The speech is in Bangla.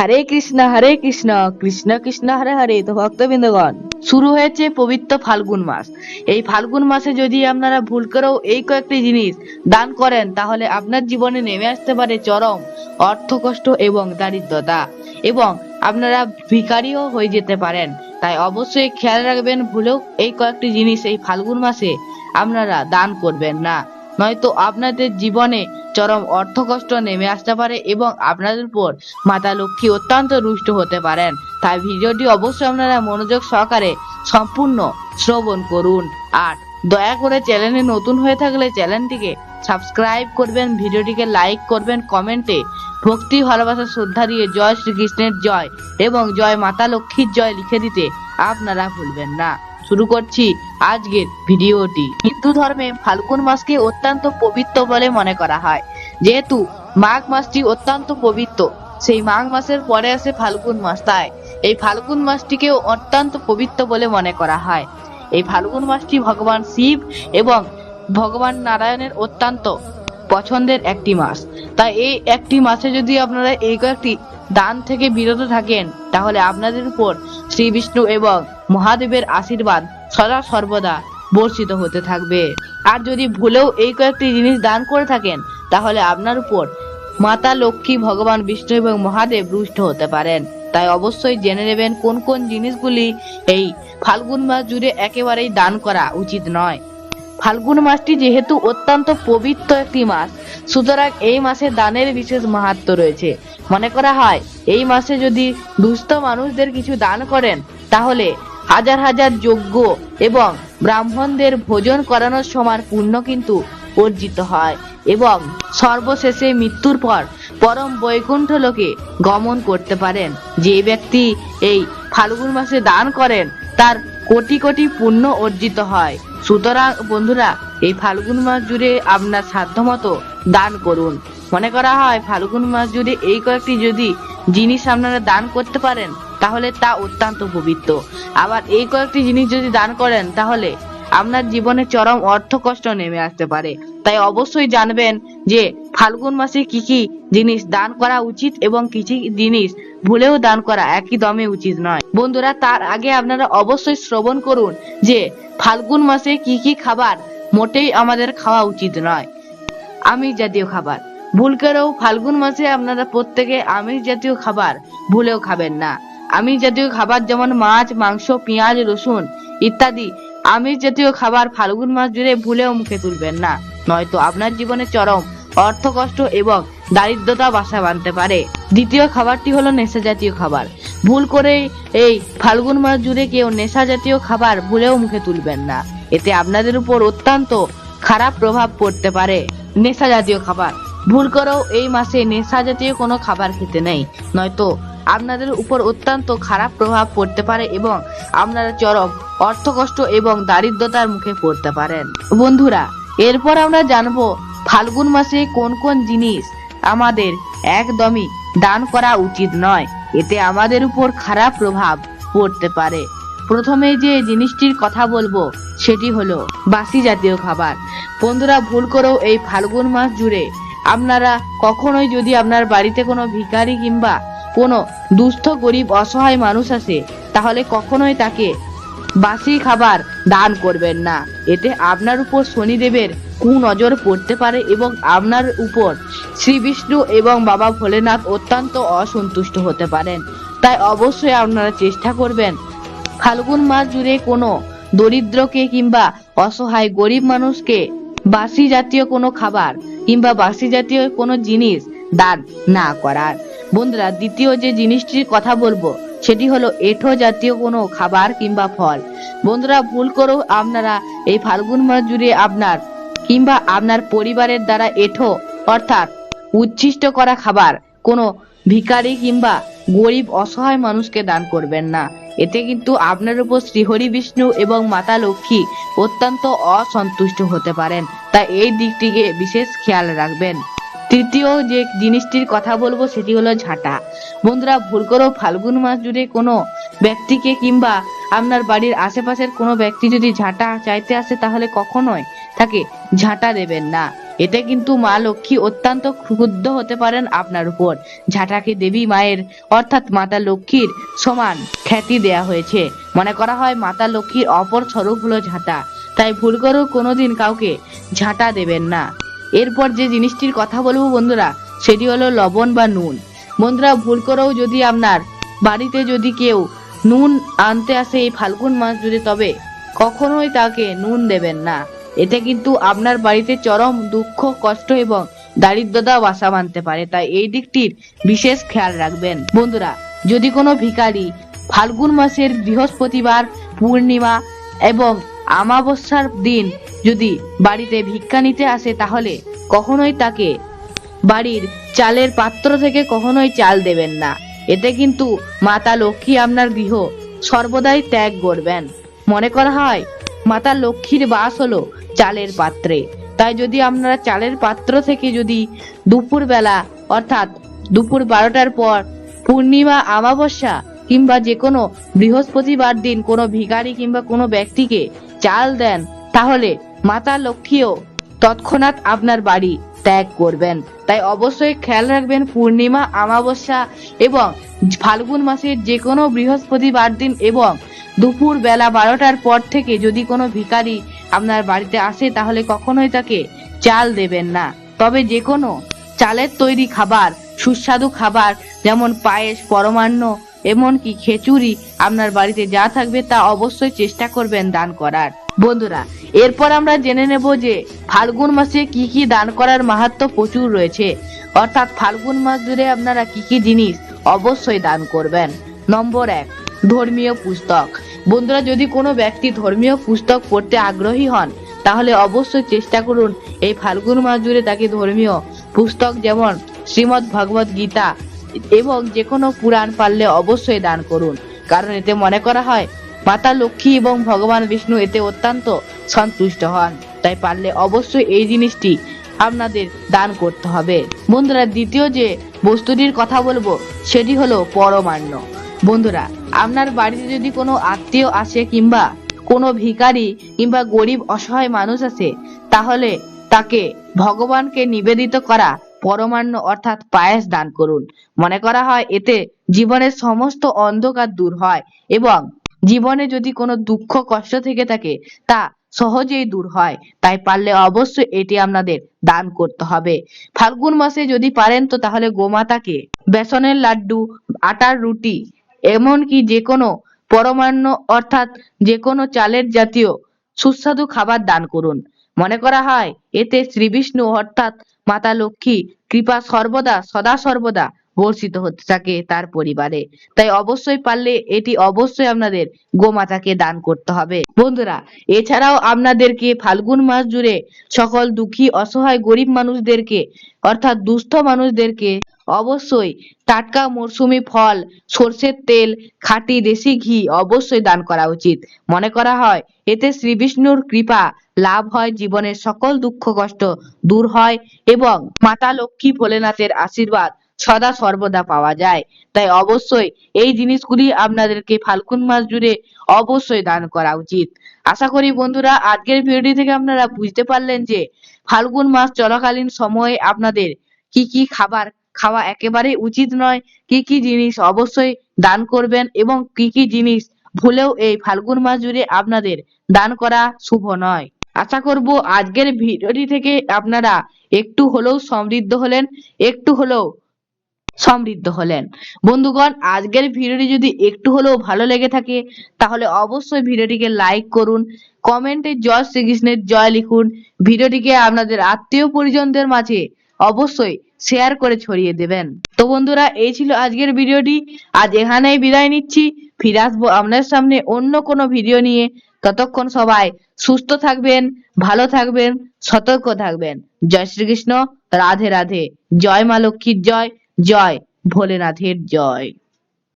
হরে কৃষ্ণ হরে কৃষ্ণ কৃষ্ণ কৃষ্ণ, হরে হরে, তো ভক্তবৃন্দগণ, শুরু হয়েছে পবিত্র ফাল্গুন মাস। এই ফাল্গুন মাসে যদি আপনারা ভুল করেও এই কয়েকটি জিনিস দান করেন, তাহলে আপনার জীবনে নেমে আসতে পারে চরম অর্থ কষ্ট এবং দারিদ্রতা। এবং আপনারা ভিখারিও হয়ে যেতে পারেন। তাই অবশ্যই খেয়াল রাখবেন, ভুলেও এই কয়েকটি জিনিস এই ফাল্গুন মাসে আপনারা দান করবেন না। নয়তো আপনাদের জীবনে চরম অর্থ কষ্ট নেমে আসতে পারে এবং আপনাদের উপর মাতা লক্ষ্মী অত্যন্ত রুষ্ট হতে পারেন। তাই ভিডিওটি অবশ্যই আপনারা মনোযোগ সহকারে সম্পূর্ণ শ্রবণ করুন। আর দয়া করে চ্যানেলে নতুন হয়ে থাকলে চ্যানেলটিকে সাবস্ক্রাইব করবেন, ভিডিওটিকে লাইক করবেন, কমেন্টে ভক্তি, ভালোবাসা, শ্রদ্ধা দিয়ে জয় শ্রীকৃষ্ণের জয় এবং জয় মাতা লক্ষ্মীর জয় লিখে দিতে আপনারা ভুলবেন না। শুরু করছি আজকের ভিডিওটি। হিন্দু ধর্মে ফাল্গুন মাসকে অত্যন্ত পবিত্র বলে মনে করা হয়। যেহেতু মাঘ মাসটি অত্যন্ত পবিত্র, সেই মাঘ মাসের পরে আসে ফাল্গুন মাস, তাই এই ফাল্গুন মাসটিকেও অত্যন্ত পবিত্র বলে মনে করা হয়। এই ফাল্গুন মাসটি ভগবান শিব এবং ভগবান নারায়ণের অত্যন্ত পছন্দের একটি মাস। তাই এই একটি মাসে যদি আপনারা এই কয়েকটি দান থেকে বিরত থাকেন, তাহলে আপনাদের উপর শ্রী বিষ্ণু এবং মহাদেবের আশীর্বাদ সদা সর্বদা বর্ষিত হতে থাকবে। আর যদি ভুলেও এই কয়েকটি জিনিস দান করে থাকেন, তাহলে আপনার উপর মাতা, লক্ষ্মী, ভগবান, বিষ্ণু এবং মহাদেব রুষ্ট হতে পারেন। তাই অবশ্যই জেনে নেবেন কোন কোন জিনিসগুলি এই ফাল্গুন মাস জুড়ে একেবারেই দান করা উচিত নয়। ফাল্গুন মাসটি যেহেতু অত্যন্ত পবিত্র একটি মাস, সুতরাং এই মাসে দানের বিশেষ মাহাত্ম রয়েছে। মনে করা হয়, এই মাসে যদি দুস্থ মানুষদের কিছু দান করেন, তাহলে হাজার হাজার যজ্ঞ এবং ব্রাহ্মণদের ভোজন করানোর সমান পুণ্য কিন্তু অর্জিত হয় এবং সর্বশেষে মৃত্যুর পর পরম বৈকুণ্ঠ লোকে গমন করতে পারেন। যে ব্যক্তি এই ফাল্গুন মাসে দান করেন, তার কোটি কোটি পুণ্য অর্জিত হয়। সুতরাং বন্ধুরা, এই ফাল্গুন মাস জুড়ে আপনার সাধ্যমতো দান করুন। মনে করা হয়, ফাল্গুন মাস জুড়ে এই কয়েকটি যদি জিনিস আপনারা দান করতে পারেন তাহলে তা অত্যন্ত পবিত্র। আবার এই কয়েকটি জিনিস যদি দান করেন, তাহলে আপনার জীবনে চরম অর্থ কষ্ট নেমে আসতে পারে। তাই অবশ্যই জানবেন যে ফাল্গুন মাসে কি কি জিনিস দান করা উচিত এবং কিছু জিনিস ভুলেও দান করা একই দমে উচিত নয়। বন্ধুরা, তার আগে আপনারা অবশ্যই শ্রবণ করুন যে ফাল্গুন মাসে কি কি খাবার মোটেই আমাদের খাওয়া উচিত নয়। আমিষ জাতীয় খাবার। ভুল করেও ফাল্গুন মাসে আপনারা প্রত্যেকে আমিষ জাতীয় খাবার ভুলেও খাবেন না। আমিষ জাতীয় খাবার যেমন মাছ, মাংস, পেঁয়াজ, রসুন ইত্যাদি আমিষ জাতীয় খাবার ফাল্গুন মাস জুড়ে ভুলেও মুখে তুলবেন না। নয়তো আপনার জীবনে চরম অর্থ কষ্ট এবং দারিদ্রতা বাসা বাঁধতে পারে। দ্বিতীয় খাবারটি হলো নেশা জাতীয় খাবার। ভুল করে এই ফাল্গুন মাস জুড়ে কেউ নেশা জাতীয় খাবার ভুলেও মুখে তুলবেন না। এতে আপনাদের উপর অত্যন্ত খারাপ প্রভাব পড়তে পারে নেশা জাতীয় খাবার। ভুল করেও এই মাসে নেশা জাতীয় কোনো খাবার খেতে নেই। নয়তো আপনাদের উপর অত্যন্ত খারাপ প্রভাব পড়তে পারে এবং আপনারা চরম অর্থকষ্ট এবং দারিদ্রতার মুখে পড়তে পারেন। বন্ধুরা, এরপর আমরা জানব ফাল্গুন মাসে কোন কোন জিনিস আমাদের একদমই দান করা উচিত নয়। এতে আমাদের উপর খারাপ প্রভাব পড়তে পারে। প্রথমে যে জিনিসটির কথা বলব, সেটি হলো বাসি জাতীয় খাবার। বন্ধুরা, ভুল করেও এই ফাল্গুন মাস জুড়ে আপনারা কখনোই যদি আপনার বাড়িতে কোনো ভিখারি কিংবা কোনো দুস্থ, গরিব, অসহায় মানুষ আসে তাহলে কখনোই তাকে বাসি খাবার দান করবেন না। এতে আপনার উপর শনিদেবের কুনজর পড়তে পারে এবং আপনার উপর শ্রী বিষ্ণু এবং বাবা ভোলেনাথ অত্যন্ত অসন্তুষ্ট হতে পারেন। তাই অবশ্যই আপনারা চেষ্টা করবেন ফাল্গুন মাস জুড়ে কোনো দরিদ্রকে কিংবা অসহায়, গরিব মানুষকে বাসি জাতীয় কোনো খাবার কিংবা বাসি জাতীয় কোনো জিনিস দান না করার। বন্ধুরা, দ্বিতীয় যে জিনিসটির কথা বলব, সেটি হলো এঠো জাতীয় কোনো খাবার কিংবা ফল। বন্ধুরা, ভুল করেও আপনারা এই ফাল্গুন মাস জুড়ে আপনার কিংবা আপনার পরিবারের দ্বারা এঠো, অর্থাৎ উচ্ছিষ্ট করা খাবার, কোনো ভিখারি কিংবা গরিব অসহায় মানুষকে দান করবেন না। এতে কিন্তু আপনার উপর শ্রীহরি বিষ্ণু এবং মাতা লক্ষ্মী অত্যন্ত অসন্তুষ্ট হতে পারেন। তাই এই দিকটিকে বিশেষ খেয়াল রাখবেন। তৃতীয় যে জিনিসটির কথা বলব সেটি হলো ঝাঁটা। বন্ধুরা, ভুল করেও ফাল্গুন মাস জুড়ে কোনো ব্যক্তিকে কিংবা আপনার বাড়ির আশেপাশের কোনো ব্যক্তি যদি ঝাঁটা চাইতে আসে তাহলে কখনোই তাকে ঝাঁটা দেবেন না। এতে কিন্তু মা লক্ষ্মী অত্যন্ত ক্ষুব্ধ হতে পারেন আপনার উপর। ঝাঁটাকে দেবী মায়ের, অর্থাৎ মাতা লক্ষ্মীর সমান খ্যাতি দেয়া হয়েছে। মনে করা হয় মাতা লক্ষ্মীর অপর স্বরূপ হলো ঝাঁটা। তাই ভুল করেও কোনোদিন কাউকে ঝাঁটা দেবেন না। এরপর যে জিনিসটির কথা বলব বন্ধুরা, সেটি হলো লবণ বা নুন। বন্ধুরা, ভুল করেও যদি আপনার বাড়িতে যদি কেউ নুন আনতে আসে এই ফাল্গুন মাস জুড়ে, তবে কখনোই তাকে নুন দেবেন না। এতে কিন্তু আপনার বাড়িতে চরম দুঃখ, কষ্ট এবং দারিদ্রতা বাসা বাঁধতে পারে। তাই এই দিকটির বিশেষ খেয়াল রাখবেন। বন্ধুরা, যদি কোনো ভিখারি ফাল্গুন মাসের বৃহস্পতিবার, পূর্ণিমা এবং আমাবস্যার দিন যদি বাড়িতে ভিক্ষা নিতে আসে তাহলে কখনোই তাকে বাড়ির চালের পাত্র থেকে কখনোই চাল দেবেন না। এতে কিন্তু মাতা লক্ষ্মী আপনার গৃহ সর্বদাই ত্যাগ করবেন। মনে করা হয়, মাতা লক্ষ্মীর বাস হলো চালের পাত্রে। তাই যদি আপনারা চালের পাত্র থেকে যদি দুপুর বেলা অর্থাৎ দুপুর বারোটার পর পূর্ণিমা আমাবস্যা কিংবা যে কোনো বৃহস্পতিবার দিন কোনো ভিখারি কিংবা কোনো ব্যক্তিকে চাল দেন, তাহলে মাতা লক্ষ্মীও তৎক্ষণাৎ আপনার বাড়ি ত্যাগ করবেন। তাই অবশ্যই খেয়াল রাখবেন পূর্ণিমা আমাবস্যা এবং ফাল্গুন মাসের যে কোনো বৃহস্পতিবার দিন এবং দুপুর বেলা বারোটার পর থেকে যদি কোনো ভিখারি আপনার বাড়িতে আসে তাহলে কখনোই তাকে চাল দেবেন না। তবে যে কোনো চালের তৈরি খাবার, সুস্বাদু খাবার যেমন পায়েস, পরমান্ন এমনকি খিচুড়ি আপনার বাড়িতে যা থাকবে তা অবশ্যই চেষ্টা করবেন দান করার। বন্ধুরা, এরপর আমরা জেনে নেব যে ফাল্গুন মাসে কি কি দান করার মাহাত্ম্য প্রচুর রয়েছে। অর্থাৎ ফাল্গুন মাস জুড়ে আপনারা কি কি জিনিস অবশ্যই দান করবেন। নম্বর এক, ধর্মীয় পুস্তক। বন্ধুরা, যদি কোনো ব্যক্তি ধর্মীয় পুস্তক পড়তে আগ্রহী হন, তাহলে অবশ্যই চেষ্টা করুন এই ফাল্গুন মাস জুড়ে তাকে ধর্মীয় পুস্তক যেমন শ্রীমৎ ভগবত গীতা এবং যে কোনো পুরাণ পারলে অবশ্যই দান করুন। কারণ এতে মনে করা হয় মাতা লক্ষ্মী এবং ভগবান বিষ্ণু এতে অত্যন্ত সন্তুষ্ট হন। তাই পারলে অবশ্যই এই জিনিসটি আপনাদের দান করতে হবে। বন্ধুরা, দ্বিতীয় যে বস্তুটির কথা বলব, সেটি হলো পরমান্ন। বন্ধুরা, আপনার বাড়িতে যদি কোনো আত্মীয় আসে কিংবা কোনো ভিখারি কিংবা গরিব অসহায় মানুষ আসে, তাহলে তাকে ভগবানকে নিবেদিত করা পরমান্ন অর্থাৎ পায়েস দান করুন। মনে করা হয়, এতে জীবনের সমস্ত অন্ধকার দূর হয় এবং জীবনে যদি কোনো দুঃখ, কষ্ট থেকে থাকে, তা সহজেই দূর হয়। তাই পারলে অবশ্যই এটি আপনাদের দান করতে হবে। ফাল্গুন মাসে যদি পারেন তো তাহলে গোমাতাকে বেসনের লাড্ডু, আটার রুটি, এমনকি যে কোনো পরমান্ন, অর্থাৎ যে কোনো চালের জাতীয় সুস্বাদু খাবার দান করুন। মনে করা হয়, এতে শ্রী বিষ্ণু অর্থাৎ মাতা লক্ষ্মী কৃপা সর্বদা, সদা সর্বদা বর্ষিত হতে থাকে তার পরিবারে। তাই অবশ্যই পারলে এটি অবশ্যই আপনাদের গোমাতাকে দান করতে হবে। বন্ধুরা, এছাড়াও আপনাদেরকে ফাল্গুন মাস জুড়ে সকল দুঃখী, অসহায়, গরিব মানুষদেরকে, অর্থাৎ দুস্থ মানুষদেরকে অবশ্যই টাটকা মরশুমি ফল, সর্ষের তেল, খাঁটি দেশি ঘি অবশ্যই দান করা উচিত। মনে করা হয়, এতে শ্রী বিষ্ণুর কৃপা লাভ হয়, জীবনের সকল দুঃখ কষ্ট দূর হয় এবং মাতা লক্ষ্মী ভোলেনাথের আশীর্বাদ সদা সর্বদা পাওয়া যায়। তাই অবশ্যই এই জিনিসগুলি আপনাদেরকে ফাল্গুন মাস জুড়ে অবশ্যই দান করা উচিত। আশা করি বন্ধুরা, আজকের ভিডিওটি থেকে আপনারা বুঝতে পারলেন যে ফাল্গুন মাস চলাকালীন সময়ে আপনাদের কি কি খাবার খাওয়া একেবারেই উচিত নয়, কি কি জিনিস অবশ্যই দান করবেন এবং কি কি জিনিস ভুলেও এই ফাল্গুন মাস জুড়ে আপনাদের দান করা শুভ নয়। আশা করব আজকের ভিডিওটি থেকে আপনারা একটু হলেও সমৃদ্ধ হলেন, একটু হলেও সমৃদ্ধ হলেন। বন্ধুগণ, আজকের ভিডিওটি যদি একটু হলেও ভালো লেগে থাকে, তাহলে অবশ্যই ভিডিওটিকে লাইক করুন, কমেন্টে জয় শ্রীকৃষ্ণের জয় লিখুন। ভিডিওটিকে আপনাদের আত্মীয় পরিজনদের মাঝে অবশ্যই শেয়ার করে ছড়িয়ে দেবেন। তো বন্ধুরা, এই ছিল আজকের ভিডিওটি। আজ এখানেই বিদায় নিচ্ছি। ফিরে আসব আপনার সামনে অন্য কোনো ভিডিও নিয়ে। ততক্ষণ সবাই সুস্থ থাকবেন, ভালো থাকবেন, সতর্ক থাকবেন। জয় শ্রীকৃষ্ণ, রাধে রাধে। জয় মা লক্ষ্মীর জয়। জয় ভোলেনাথের জয়।